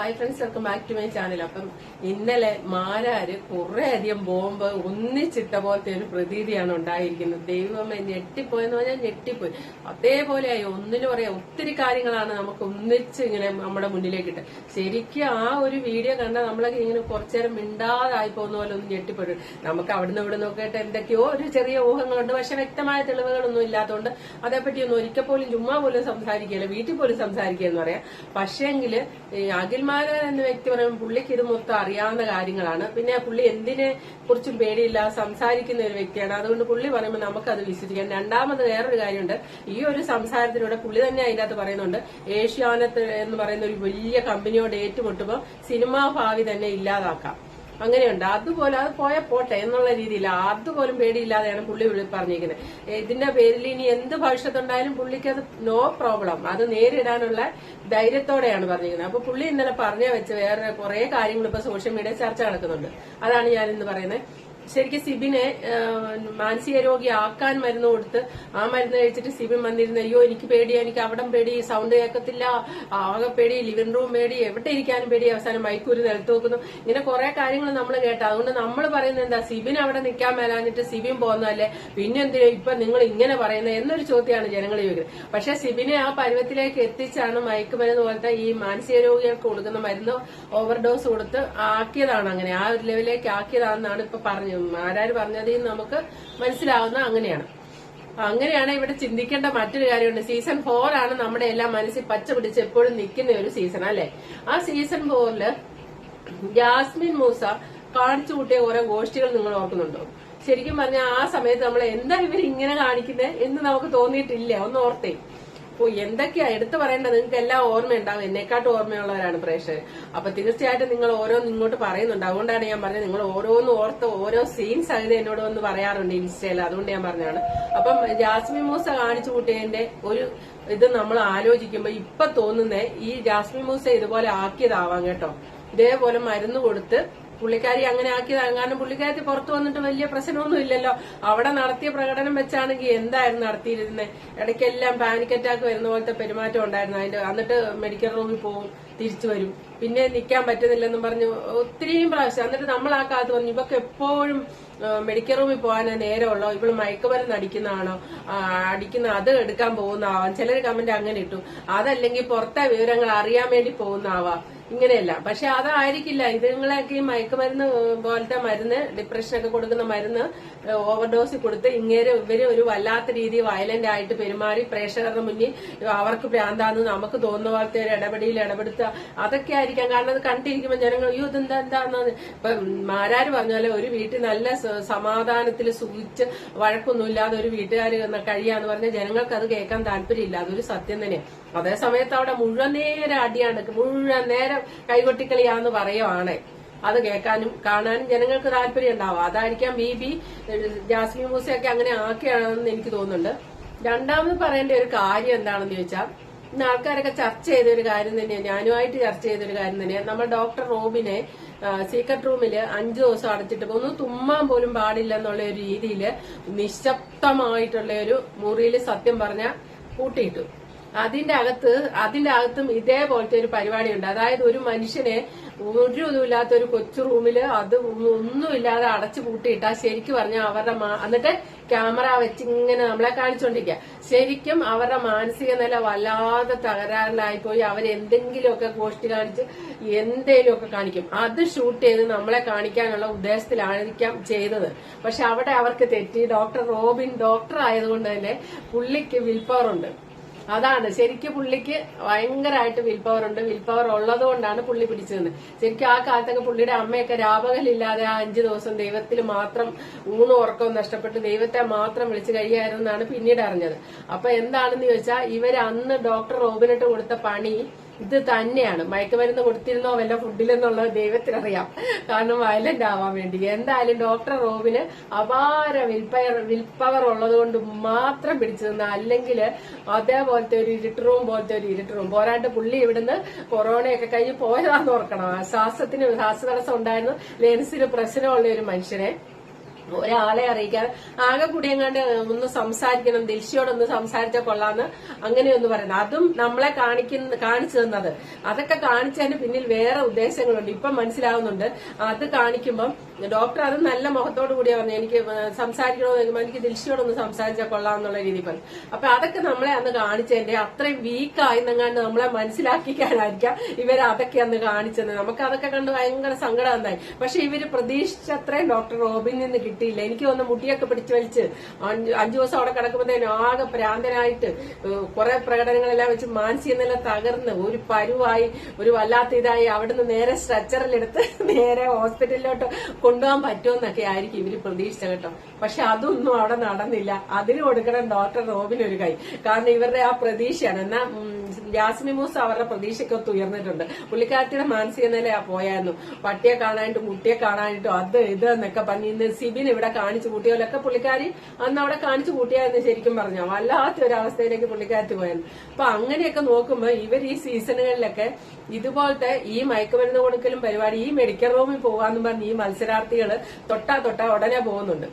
Hi friends welcome back to my channel അപ്പം ഇന്നലെ മാരാര് കുറെ അധികം ബോംബ് ഒന്നിച്ചിട്ട പോലത്തെ ഒരു പ്രതീതിയാണ് ഉണ്ടായിരിക്കുന്നത്. ദൈവമേ ഞെട്ടിപ്പോയെന്ന് പറഞ്ഞാൽ ഞെട്ടിപ്പോയി. അതേപോലെയായി ഒന്നിനു പറയാം ഒത്തിരി കാര്യങ്ങളാണ് നമുക്ക് ഒന്നിച്ച് ഇങ്ങനെ നമ്മുടെ മുന്നിലേക്ക് ഇട്ട് ശരിക്കും ആ ഒരു വീഡിയോ കണ്ടാൽ നമ്മളൊക്കെ ഇങ്ങനെ കുറച്ചേരം മിണ്ടാതായി പോകുന്ന പോലെ ഒന്ന് ഞെട്ടിപ്പോയി. നമുക്ക് അവിടുന്ന് ഇവിടെ നോക്കിയിട്ട് എന്തൊക്കെയോ ഒരു ചെറിയ ഊഹങ്ങളുണ്ട്. പക്ഷെ വ്യക്തമായ തെളിവുകളൊന്നും ഇല്ലാത്തതുകൊണ്ട് അതേപ്പറ്റി ഒന്നും ഒരിക്കൽ പോലും ചുമ്മാ പോലും സംസാരിക്കുകയില്ല വീട്ടിൽ പോലും സംസാരിക്കുക എന്ന് പറയാം പക്ഷേങ്കിൽ അഖിൽമാരൻ എന്ന വ്യക്തി പറയുമ്പോൾ പുള്ളിക്ക് ഇത് മൊത്തം അറിയാവുന്ന കാര്യങ്ങളാണ്. പിന്നെ പുള്ളി എന്തിനെ കുറിച്ചും പേടിയില്ല സംസാരിക്കുന്ന ഒരു വ്യക്തിയാണ്. അതുകൊണ്ട് പുള്ളി പറയുമ്പോൾ നമുക്കത് വിശ്വസിക്കാം. രണ്ടാമത് വേറൊരു കാര്യമുണ്ട്. ഈ ഒരു സംസാരത്തിലൂടെ പുള്ളി തന്നെ അതിനകത്ത് പറയുന്നുണ്ട് ഏഷ്യാനെറ്റ് എന്ന് പറയുന്ന ഒരു വലിയ കമ്പനിയോട് ഏറ്റുമുട്ടുമ്പോൾ സിനിമാ ഭാവി തന്നെ ഇല്ലാതാക്കാം. അങ്ങനെയുണ്ട്. അതുപോലെ അത് പോയ പോട്ടെ എന്നുള്ള രീതിയിൽ അതുപോലും പേടിയില്ലാതെയാണ് പുള്ളി പറഞ്ഞിരിക്കുന്നത് ഇതിന്റെ പേരിൽ ഇനി എന്ത് ഭവിഷ്യത്തുണ്ടായാലും പുള്ളിക്ക് അത് നോ പ്രോബ്ലം. അത് നേരിടാനുള്ള ധൈര്യത്തോടെയാണ് പറഞ്ഞിരിക്കുന്നത് അപ്പൊ പുള്ളി ഇന്നലെ പറഞ്ഞു വെച്ച് വേറെ കുറെ കാര്യങ്ങൾ ഇപ്പൊ സോഷ്യൽ മീഡിയ ചർച്ച നടക്കുന്നുണ്ട്. അതാണ് ഞാൻ ഇന്ന് പറയുന്നത് ശരിക്കും സിബിനെ മാനസിക രോഗി ആക്കാൻ മരുന്ന് കൊടുത്ത് ആ മരുന്ന് കഴിച്ചിട്ട് സിബിൻ വന്നിരുന്നു. അയ്യോ എനിക്ക് പേടി എനിക്ക് അവിടം പേടി സൗണ്ട് കേൾക്കത്തില്ല ആകെ പേടി ലിവിംഗ് റൂം പേടി എവിടെ ഇരിക്കാനും പേടി. അവസാനം മൈക്കൂര് നിലത്ത് നോക്കുന്നു. ഇങ്ങനെ കുറെ കാര്യങ്ങൾ നമ്മൾ കേട്ട. അതുകൊണ്ട് നമ്മൾ പറയുന്നത് എന്താ? സിബിൻ അവിടെ നിൽക്കാൻ മേലാഞ്ഞിട്ട് സിബിൻ പോകുന്നതല്ലേ? പിന്നെ എന്തിനാ ഇപ്പൊ നിങ്ങൾ ഇങ്ങനെ പറയുന്നത് എന്നൊരു ചോദ്യമാണ് ജനങ്ങൾ ചോദിക്കുന്നത്. പക്ഷെ സിബിനെ ആ പരുവത്തിലേക്ക് എത്തിച്ചാണ് മയക്കുമരുന്ന് പോലത്തെ ഈ മാനസിക രോഗികൾക്ക് കൊടുക്കുന്ന മരുന്ന് ഓവർഡോസ് കൊടുത്ത് ആക്കിയതാണ് അങ്ങനെ. ആ ഒരു ലെവലിലേക്ക് ആക്കിയതാണെന്നാണ് ഇപ്പൊ പറഞ്ഞു ആരാര് പറഞ്ഞതിൽ നമുക്ക് മനസ്സിലാവുന്ന അങ്ങനെയാണ്. അങ്ങനെയാണ് ഇവിടെ ചിന്തിക്കേണ്ട മറ്റൊരു കാര്യമുണ്ട്. സീസൺ ഫോറാണ് നമ്മുടെ എല്ലാം മനസ്സിൽ പച്ച പിടിച്ച് എപ്പോഴും നിൽക്കുന്ന ഒരു സീസൺ അല്ലെ? ആ സീസൺ ഫോറിൽ ജാസ്മിൻ മൂസ കാണിച്ചു കൂട്ടിയ ഓരോ ഗോഷ്ഠികൾ നിങ്ങൾ ഓർക്കുന്നുണ്ടോ? ശരിക്കും പറഞ്ഞാൽ ആ സമയത്ത് നമ്മൾ എന്താ ഇവർ ഇങ്ങനെ കാണിക്കുന്നത് എന്ന് നമുക്ക് തോന്നിയിട്ടില്ല. ഒന്ന് ഓർത്തേ. ഓ എന്തൊക്കെയാ എടുത്തു പറയേണ്ടത്? നിങ്ങൾക്ക് എല്ലാം ഓർമ്മയുണ്ടാവും. എന്നെക്കാട്ടും ഓർമ്മയുള്ളവരാണ് പ്രേക്ഷകർ. അപ്പൊ തീർച്ചയായിട്ടും നിങ്ങൾ ഓരോന്ന് ഇങ്ങോട്ട് പറയുന്നുണ്ട്. അതുകൊണ്ടാണ് ഞാൻ പറഞ്ഞത് നിങ്ങൾ ഓരോന്ന് ഓർത്ത് ഓരോ സീൻസ് അങ്ങനെ എന്നോട് ഒന്ന് പറയാറുണ്ട് ഇൻസ്റ്റയിൽ. അതുകൊണ്ട് ഞാൻ പറഞ്ഞതാണ്. അപ്പം ജാസ്മി മൂസ കാണിച്ചു കൂട്ടിയതിന്റെ ഒരു ഇത് നമ്മൾ ആലോചിക്കുമ്പോൾ ഇപ്പൊ തോന്നുന്നേ ഈ ജാസ്മി മൂസ ഇതുപോലെ ആക്കിയതാവാം കേട്ടോ. ഇതേപോലെ മരുന്ന് കൊടുത്ത് പുള്ളിക്കാരി അങ്ങനെ ആക്കിയതാണ്. കാരണം പുള്ളിക്കാരി പുറത്തു വന്നിട്ട് വലിയ പ്രശ്നമൊന്നുമില്ലല്ലോ അവിടെ നടത്തിയ പ്രകടനം വെച്ചാണെങ്കിൽ എന്തായിരുന്നു നടത്തിയിരുന്നത് ഇടയ്ക്കെല്ലാം പാനിക് അറ്റാക്ക് വരുന്ന പോലത്തെ പെരുമാറ്റം ഉണ്ടായിരുന്നു. അതിന്റെ എന്നിട്ട് മെഡിക്കൽ റൂമിൽ പോകും തിരിച്ചു വരും. പിന്നെ നിൽക്കാൻ പറ്റുന്നില്ലെന്നും പറഞ്ഞു ഒത്തിരിയും പ്രാവശ്യം. എന്നിട്ട് നമ്മൾ ആ കാത്തു പറഞ്ഞു ഇവക്ക് എപ്പോഴും മെഡിക്കൽ റൂമിൽ പോകാനേ നേരമുള്ളോ ഇവൾ മയക്കുമരുന്ന് അടിക്കുന്നതാണോ അടിക്കുന്ന അത് എടുക്കാൻ പോകുന്നതാവാം. ചിലർ കമന്റ് അങ്ങനെ ഇട്ടു. അതല്ലെങ്കിൽ പുറത്തെ വിവരങ്ങൾ അറിയാൻ വേണ്ടി പോകുന്നതാവാം. ഇങ്ങനെയല്ല. പക്ഷെ അതായിരിക്കില്ല. ഇതുങ്ങളൊക്കെ ഈ മയക്കുമരുന്ന് പോലത്തെ മരുന്ന് ഡിപ്രഷനൊക്കെ കൊടുക്കുന്ന മരുന്ന് ഓവർഡോസ് കൊടുത്ത് ഇങ്ങനെ ഇവർ ഒരു വല്ലാത്ത രീതി വയലന്റ് ആയിട്ട് പെരുമാറി പ്രേക്ഷകരുടെ മുന്നിൽ അവർക്ക് ഭ്രാന്താന്ന് നമുക്ക് തോന്നുന്ന പോലത്തെ ഒരു ഇടപെടിയിൽ ഇടപെടുത്തുക അതൊക്കെ ആയിരിക്കാം. കാരണം അത് കണ്ടിരിക്കുമ്പോൾ ജനങ്ങൾ അയ്യോ ഇതെന്താ എന്താന്ന് ഇപ്പൊ മാരാര് പറഞ്ഞാൽ ഒരു വീട്ടിൽ നല്ല സമാധാനത്തിൽ സുഖിച്ച് വഴക്കൊന്നുമില്ലാതെ ഒരു വീട്ടുകാർ കഴിയാന്ന് പറഞ്ഞാൽ ജനങ്ങൾക്ക് അത് കേൾക്കാൻ താല്പര്യമില്ല. അതൊരു സത്യം തന്നെയാണ് അതേ സമയത്ത് അവിടെ മുഴുവൻ നേരം അടിയാണ് മുഴുവൻ നേരം കൈകൊട്ടിക്കളിയാന്ന് പറയുവാണ്. അത് കേൾക്കാനും കാണാനും ജനങ്ങൾക്ക് താല്പര്യം ഉണ്ടാവും അതായിരിക്കാം ബി ബി ജാസ്മി മൂസയൊക്കെ അങ്ങനെ ആക്കിയാണെന്ന് എനിക്ക് തോന്നുന്നുണ്ട്. രണ്ടാമത് പറയേണ്ട ഒരു കാര്യം എന്താണെന്ന് ചോദിച്ചാൽ ഇന്ന് ആൾക്കാരൊക്കെ ചർച്ച ചെയ്ത ഒരു കാര്യം തന്നെയാണ്. ഞാനുമായിട്ട് ചർച്ച ചെയ്ത ഒരു കാര്യം തന്നെയാണ്. നമ്മൾ ഡോക്ടർ റോബിനെ സീക്രട്ട് റൂമിൽ അഞ്ചു ദിവസം അടച്ചിട്ട് ഒന്ന് തുമ്മാൻ പോലും പാടില്ല എന്നുള്ള ഒരു രീതിയിൽ നിശബ്ദമായിട്ടുള്ള ഒരു മുറിയിൽ സത്യം പറഞ്ഞ കൂട്ടിയിട്ടു. അതിന്റെ അകത്ത് അതിന്റെ അകത്തും ഇതേപോലത്തെ ഒരു പരിപാടിയുണ്ട്. അതായത് ഒരു മനുഷ്യനെ ഒരു ഇതുമില്ലാത്ത ഒരു കൊച്ചു റൂമിൽ അത് ഒന്നുമില്ലാതെ അടച്ചു പൂട്ടിയിട്ടാ ശരിക്കും പറഞ്ഞാൽ അവരുടെ എന്നിട്ട് ക്യാമറ വെച്ച് ഇങ്ങനെ നമ്മളെ കാണിച്ചോണ്ടിരിക്കുക ശരിക്കും അവരുടെ മാനസിക നില വല്ലാതെ തകരാറിലായി പോയി അവരെന്തെങ്കിലുമൊക്കെ ഗോഷ്ടി കാണിച്ച് എന്തേലുമൊക്കെ കാണിക്കും. അത് ഷൂട്ട് ചെയ്ത് നമ്മളെ കാണിക്കാനുള്ള ഉദ്ദേശത്തിലായിരിക്കാം ചെയ്തത്. പക്ഷെ അവിടെ അവർക്ക് തെറ്റി. ഡോക്ടർ റോബിൻ ഡോക്ടർ ആയതുകൊണ്ട് തന്നെ പുള്ളിക്ക് വിൽപ്പവറുണ്ട്. അതാണ്. ശരിക്കും പുള്ളിക്ക് ഭയങ്കരമായിട്ട് വിൽ പവർ ഉണ്ട്. വിൽ പവർ ഉള്ളത് കൊണ്ടാണ് പുള്ളി പിടിച്ചത് ശരിക്കും ആ കാലത്തൊക്കെ പുള്ളിയുടെ അമ്മയൊക്കെ രാപകലില്ലാതെ ആ അഞ്ചു ദിവസം ദൈവത്തിൽ മാത്രം ഊണും ഉറക്കവും നഷ്ടപ്പെട്ട് ദൈവത്തെ മാത്രം വിളിച്ചു കഴിയായിരുന്നാണ് പിന്നീട് അറിഞ്ഞത്. അപ്പൊ എന്താണെന്ന് ചോദിച്ചാൽ ഇവർ അന്ന് ഡോക്ടർ റോബിനിട്ട് കൊടുത്ത പണി ഇത് തന്നെയാണ്. മയക്കുമരുന്ന് കൊടുത്തിരുന്നോ വല്ല ഫുഡിലെന്നുള്ളത് ദൈവത്തിനറിയാം. കാരണം വയലന്റ് ആവാൻ വേണ്ടി. എന്തായാലും ഡോക്ടർ റോബിന് അപാര വിൽപ്പയർ വിൽപ്പവർ ഉള്ളത് കൊണ്ട് മാത്രം പിടിച്ചു തന്ന അല്ലെങ്കിൽ അതേപോലത്തെ ഒരു ഇരുട്ട് റൂം പോലത്തെ ഒരു ഇരുട്ട് റൂം പോരാണ്ട് പുള്ളി ഇവിടുന്ന് കൊറോണയൊക്കെ കഴിഞ്ഞ് പോയതാന്ന് ഓർക്കണം. ശ്വാസത്തിന് ശ്വാസതടസ്സം ഉണ്ടായിരുന്നു. ലെൻസിന് പ്രശ്നമുള്ള ഒരു മനുഷ്യനെ. ഒരാളെ അറിയിക്കാതെ ആകെ കൂടി എങ്ങാണ്ട് ഒന്ന് സംസാരിക്കണം ദിൽഷയോടൊന്ന് സംസാരിച്ചാൽ കൊള്ളാന്ന് അങ്ങനെയൊന്ന് പറയുന്നത് അതും നമ്മളെ കാണിക്കുന്ന കാണിച്ചു തന്നത്. അതൊക്കെ കാണിച്ചതിന് പിന്നിൽ വേറെ ഉദ്ദേശങ്ങളുണ്ട്. ഇപ്പം മനസ്സിലാവുന്നുണ്ട്. അത് കാണിക്കുമ്പം ഡോക്ടർ അത് നല്ല മുഖത്തോടു കൂടിയാ പറഞ്ഞു എനിക്ക് സംസാരിക്കണമെന്ന് ചോദിക്കുമ്പോൾ എനിക്ക് ദിൽഷയോടൊന്ന് സംസാരിച്ചാൽ കൊള്ളാം എന്നുള്ള രീതിയിൽ പറഞ്ഞു. അപ്പൊ അതൊക്കെ നമ്മളെ അന്ന് കാണിച്ചതിന്റെ അത്രയും വീക്കായി എന്നങ്ങാണ്ട് നമ്മളെ മനസ്സിലാക്കിക്കാനായിരിക്കാം ഇവർ അതൊക്കെ അന്ന് കാണിച്ചത്. നമുക്ക് അതൊക്കെ കണ്ട് ഭയങ്കര സങ്കടം ഉണ്ടായി പക്ഷെ ഇവർ പ്രതീക്ഷിച്ചത്രയും ഡോക്ടർ റോബിൻ നിന്ന് കിട്ടിയില്ല. എനിക്ക് ഒന്ന് മുട്ടിയൊക്കെ പിടിച്ചു വലിച്ച് അഞ്ച് ദിവസം അവിടെ കിടക്കുമ്പോഴത്തേനും ആകെ പ്രാന്തനായിട്ട് കുറെ പ്രകടനങ്ങളെല്ലാം വെച്ച് മാനസികനെല്ലാം തകർന്ന് ഒരു പരുവായി ഒരു വല്ലാത്ത ഇതായി അവിടുന്ന് നേരെ സ്ട്രെച്ചറിലെടുത്ത് നേരെ ഹോസ്പിറ്റലിലോട്ട് കൊണ്ടുപോകാൻ പറ്റുമെന്നൊക്കെ ആയിരിക്കും ഇവർ പ്രതീക്ഷിച്ച കേട്ടോ. പക്ഷെ അതൊന്നും അവിടെ നടന്നില്ല. അതിന് കൊടുക്കണം ഡോക്ടർ റോബിന് ഒരു കൈ. കാരണം ഇവരുടെ ആ പ്രതീക്ഷയാണ്. എന്നാ ജാസ്മി മൂസ അവരുടെ പ്രതീക്ഷയ്ക്കൊത്ത് ഉയർന്നിട്ടുണ്ട്. പുള്ളിക്കാരത്തിയുടെ മാനസിക നില പോയായിരുന്നു. പട്ടിയെ കാണാനായിട്ടും കുട്ടിയെ കാണാനായിട്ടും അത് ഇത് എന്നൊക്കെ പറഞ്ഞ് ഇന്ന് സിബിൻ ഇവിടെ കാണിച്ചു കൂട്ടിയോലൊക്കെ പുള്ളിക്കാരി അന്ന് അവിടെ കാണിച്ചു കൂട്ടിയായിരുന്നു ശരിക്കും പറഞ്ഞോ. വല്ലാത്തൊരവസ്ഥയിലേക്ക് പുള്ളിക്കാരത്തി പോയായിരുന്നു. അപ്പൊ അങ്ങനെയൊക്കെ നോക്കുമ്പോ ഇവർ ഈ സീസണുകളിലൊക്കെ ഇതുപോലത്തെ ഈ മയക്കുമരുന്ന് കൊടുക്കലും പരിപാടി ഈ മെഡിക്കൽ റൂമിൽ പോകാന്നും പറഞ്ഞ് ഈ മത്സരാർത്ഥികൾ തൊട്ടാ തൊട്ടാ ഉടനെ പോകുന്നുണ്ട്.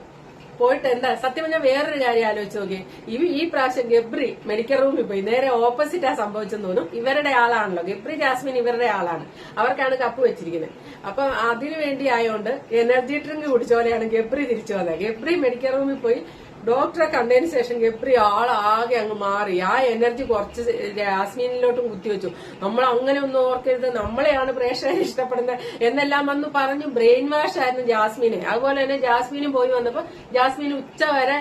പോയിട്ട് എന്താ സത്യം ഞാൻ വേറൊരു കാര്യം ആലോചിച്ച് നോക്കി ഇവ ഈ പ്രാവശ്യം ഗബ്രി മെഡിക്കൽ റൂമിൽ പോയി. നേരെ ഓപ്പോസിറ്റ് ആ സംഭവിച്ചെന്ന് തോന്നും. ഇവരുടെ ആളാണല്ലോ. ഗബ്രി ജാസ്മിൻ ഇവരുടെ ആളാണ്. അവർക്കാണ് കപ്പ് വെച്ചിരിക്കുന്നത്. അപ്പൊ അതിനു വേണ്ടി ആയതുകൊണ്ട് എനർജി ഡ്രിങ്ക് കുടിച്ച പോലെയാണ് ഗബ്രി തിരിച്ചു വന്നത്. ഗബ്രി മെഡിക്കൽ റൂമിൽ പോയി ഡോക്ടറെ കണ്ടതിന് ശേഷം ഗബ്രി ആളാകെ അങ്ങ് മാറി. ആ എനർജി കുറച്ച് ജാസ്മീനിലോട്ടും കുത്തിവെച്ചു നമ്മൾ അങ്ങനെ ഒന്നും ഓർക്കരുത്. നമ്മളെയാണ് പ്രേക്ഷകർ ഇഷ്ടപ്പെടുന്നത് എന്നെല്ലാം വന്ന് പറഞ്ഞു ബ്രെയിൻ വാഷ് ആയിരുന്നു ജാസ്മീനെ. അതുപോലെ തന്നെ ജാസ്മീനും പോയി വന്നപ്പോ ജാസ്മീൻ ഉച്ച വരെ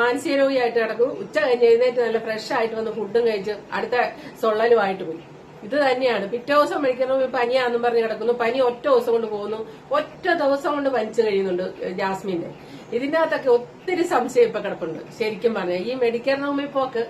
മാനസിക രോഗിയായിട്ട് കിടക്കും ഉച്ച കഴിഞ്ഞ് എഴുന്നേറ്റ് നല്ല ഫ്രഷ് ആയിട്ട് വന്ന് ഫുഡും കഴിച്ച് അടുത്ത സൊള്ളലുമായിട്ട് പോയി. ഇത് തന്നെയാണ്. പിറ്റേ ദിവസം മേടിക്കണം പനിയാന്നും പറഞ്ഞ് കിടക്കുന്നു. പനി ഒറ്റ ദിവസം കൊണ്ട് പോകുന്നു. ഒറ്റ ദിവസം കൊണ്ട് പനിച്ചു കഴിയുന്നുണ്ട് ജാസ്മിന്റെ ഇതിന്റെ അകത്തൊക്കെ ഒത്തിരി സംശയം ഇപ്പൊ കിടപ്പുണ്ട്. ശരിക്കും പറഞ്ഞാൽ ഈ മെഡിക്കൽ റൂമിൽ പോക്ക്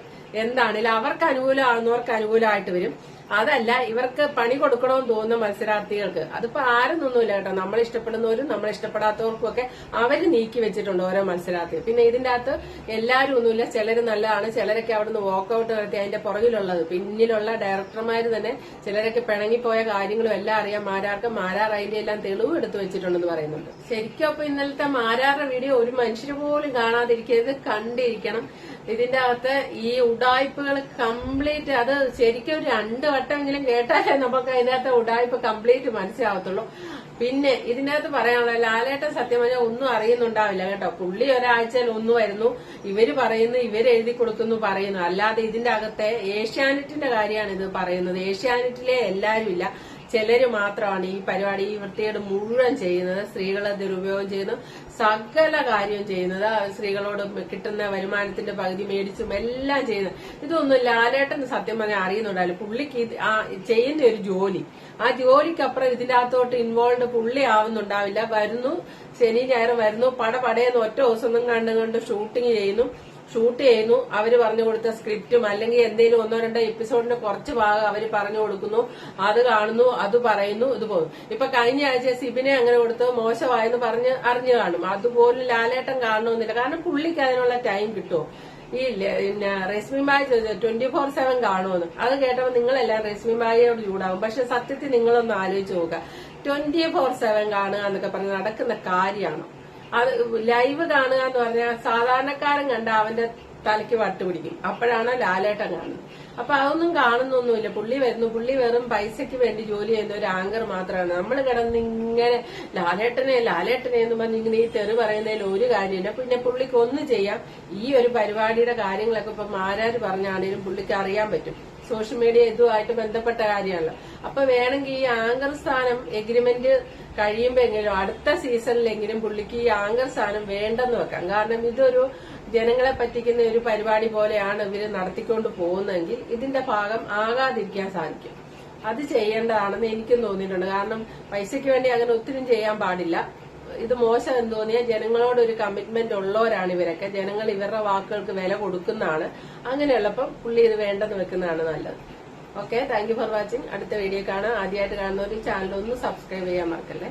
എന്താണെങ്കിലും അവർക്ക് അനുകൂലമാകുന്നവർക്ക് അനുകൂലമായിട്ട് വരും. അതല്ല ഇവർക്ക് പണി കൊടുക്കണമെന്ന് തോന്നുന്ന മത്സരാർത്ഥികൾക്ക് അതിപ്പോ ആരെന്നൊന്നുമില്ല കേട്ടോ. നമ്മൾ ഇഷ്ടപ്പെടുന്നവരും നമ്മൾ ഇഷ്ടപ്പെടാത്തവർക്കും ഒക്കെ അവർ നീക്കി വെച്ചിട്ടുണ്ട് ഓരോ മത്സരാർത്ഥികൾ. പിന്നെ ഇതിന്റെ അകത്ത് എല്ലാവരും ഒന്നുമില്ല. ചിലര് നല്ലതാണ് ചിലരൊക്കെ അവിടുന്ന് വാക്കൗട്ട് നടത്തി അതിന്റെ പുറകിലുള്ളത്. പിന്നിലുള്ള ഡയറക്ടർമാർ തന്നെ ചിലരൊക്കെ പിണങ്ങിപ്പോയ കാര്യങ്ങളും എല്ലാം അറിയാം. മാരാർക്ക് മാരാർ അതിന്റെ എല്ലാം തെളിവ് എടുത്തു വെച്ചിട്ടുണ്ടെന്ന് പറയുന്നുണ്ട്. ശരിക്കും അപ്പൊ ഇന്നലത്തെ മാരാറുടെ വീഡിയോ ഒരു മനുഷ്യര് പോലും കാണാതിരിക്കരുത് കണ്ടിരിക്കണം. ഇതിന്റെ അകത്ത് ഈ ഉടായ്പകൾ കംപ്ലീറ്റ് അത് ശരിക്കും ഒരു രണ്ട് വട്ടമെങ്കിലും കേട്ടാലേ നമുക്ക് അതിനകത്ത് ഉടായ്പ കംപ്ലീറ്റ് മനസ്സിലാവത്തുള്ളൂ. പിന്നെ ഇതിനകത്ത് പറയാനുള്ള ലാലേട്ടൻ സത്യം പറഞ്ഞാൽ ഒന്നും അറിയുന്നുണ്ടാവില്ല കേട്ടോ. പുള്ളി ഒരാഴ്ചയിൽ ഒന്ന് വരുന്നു ഇവർ പറയുന്നു ഇവർ എഴുതി കൊടുക്കുന്നു പറയുന്നു. അല്ലാതെ ഇതിന്റെ അകത്തെ ഏഷ്യാനെറ്റിന്റെ കാര്യമാണ് ഇത് പറയുന്നത്. ഏഷ്യാനെറ്റിലെ എല്ലാരും ഇല്ല. ചിലര് മാത്രമാണ് ഈ പരിപാടി ഈ വൃത്തികേട് മുഴുവൻ ചെയ്യുന്നത്. സ്ത്രീകളെ ദുരുപയോഗം ചെയ്യുന്നു. സകല കാര്യം ചെയ്യുന്നത്. സ്ത്രീകളോട് കിട്ടുന്ന വരുമാനത്തിന്റെ പകുതി മേടിച്ചും എല്ലാം ചെയ്യുന്നത് ഇതൊന്നും ലാലേട്ടൻ സത്യം പറഞ്ഞാൽ അറിയുന്നുണ്ടായാലും പുള്ളിക്ക് ആ ചെയ്യുന്ന ഒരു ജോലി. ആ ജോലിക്കപ്പുറം ഇതിന്റെ അകത്തോട്ട് ഇൻവോൾവ് പുള്ളി ആവുന്നുണ്ടാവില്ല. വരുന്നു. ശനി ഞായർ വരുന്നു. പട പടയെന്ന് ഒറ്റ ദിവസം കണ്ടുകൊണ്ട് കണ്ട് ഷൂട്ടിങ് ചെയ്യുന്നു. ഷൂട്ട് ചെയ്യുന്നു. അവർ പറഞ്ഞു കൊടുത്ത സ്ക്രിപ്റ്റും അല്ലെങ്കിൽ എന്തെങ്കിലും ഒന്നോ രണ്ടോ എപ്പിസോഡിന്റെ കുറച്ച് ഭാഗം അവർ പറഞ്ഞു കൊടുക്കുന്നു. അത് കാണുന്നു അത് പറയുന്നു ഇത് പോകുന്നു. ഇപ്പൊ കഴിഞ്ഞ ആഴ്ച സിബിനെ അങ്ങനെ കൊടുത്ത് മോശമായെന്ന് പറഞ്ഞ് അറിഞ്ഞു കാണും. അതുപോലെ ലാലേട്ടൻ കാണണമെന്നില്ല. കാരണം പുള്ളിക്ക് അതിനുള്ള ടൈം കിട്ടുമോ? ഈ പിന്നെ റസ്മി ബായ് ട്വന്റി ഫോർ സെവൻ കാണുമെന്ന്. അത് കേട്ടപ്പോൾ നിങ്ങളെല്ലാം റസ്മി ബായിയോട് ചൂടാവും പക്ഷെ സത്യത്തിൽ നിങ്ങളൊന്ന് ആലോചിച്ച് നോക്കുക. ട്വന്റി ഫോർ സെവൻ കാണുക എന്നൊക്കെ പറഞ്ഞ് നടക്കുന്ന കാര്യമാണ്? ലൈവ് കാണുക എന്ന് പറഞ്ഞാൽ സാധാരണക്കാരൻ കണ്ട അവന്റെ തലയ്ക്ക് വട്ട് പിടിക്കും. അപ്പോഴാണ് ലാലേട്ടൻ കാണുന്നത്. അപ്പൊ അതൊന്നും കാണുന്നൊന്നുമില്ല. പുള്ളി വരുന്നു. പുള്ളി വെറും പൈസയ്ക്ക് വേണ്ടി ജോലി ചെയ്യുന്ന ഒരു ആങ്കർ മാത്രമാണ്. നമ്മൾ കിടന്ന് ഇങ്ങനെ ലാലേട്ടനെ ലാലേട്ടനെ എന്ന് പറഞ്ഞ് ഇങ്ങനെ ഈ തെറി പറയുന്നതിൽ ഒരു കാര്യമില്ല. പിന്നെ പുള്ളിക്ക് ഒന്ന് ചെയ്യാം. ഈ ഒരു പരിപാടിയുടെ കാര്യങ്ങളൊക്കെ ഇപ്പൊ മാരാര് പറഞ്ഞാണെങ്കിലും പുള്ളിക്ക് അറിയാൻ പറ്റും. സോഷ്യൽ മീഡിയ ഇതുമായിട്ട് ബന്ധപ്പെട്ട കാര്യമാണല്ലോ അപ്പൊ വേണമെങ്കിൽ ഈ ആങ്കർ സ്ഥാനം എഗ്രിമെന്റ് കഴിയുമ്പോഴെങ്കിലും അടുത്ത സീസണിലെങ്കിലും പുള്ളിക്ക് ഈ ആങ്കർ സ്ഥാനം വേണ്ടെന്ന് വെക്കാം. കാരണം ഇതൊരു ജനങ്ങളെ പറ്റിക്കുന്ന ഒരു പരിപാടി പോലെയാണ് ഇവർ നടത്തിക്കൊണ്ട് പോകുന്നതെങ്കിൽ ഇതിന്റെ ഭാഗം ആകാതിരിക്കാൻ സാധിക്കും. അത് ചെയ്യേണ്ടതാണെന്ന് എനിക്കും തോന്നിയിട്ടുണ്ട്. കാരണം പൈസയ്ക്ക് വേണ്ടി അങ്ങനെ ഒത്തിരി ചെയ്യാൻ പാടില്ല. ഇത് മോശം എന്ന് തോന്നിയാൽ ജനങ്ങളോട് ഒരു കമ്മിറ്റ്മെന്റ് ഉള്ളവരാണ് ഇവരൊക്കെ. ജനങ്ങൾ ഇവരുടെ വാക്കുകൾക്ക് വില കൊടുക്കുന്നതാണ്. അങ്ങനെയുള്ളപ്പം പുള്ളി ഇത് വേണ്ടെന്ന് വെക്കുന്നതാണ് നല്ലത്. ഓക്കെ താങ്ക് ഫോർ വാച്ചിങ് അടുത്ത വീഡിയോ കാണാം. ആദ്യമായിട്ട് കാണുന്നവർ ചാനൽ ഒന്ന് സബ്സ്ക്രൈബ് ചെയ്യാൻ മറക്കല്ലേ?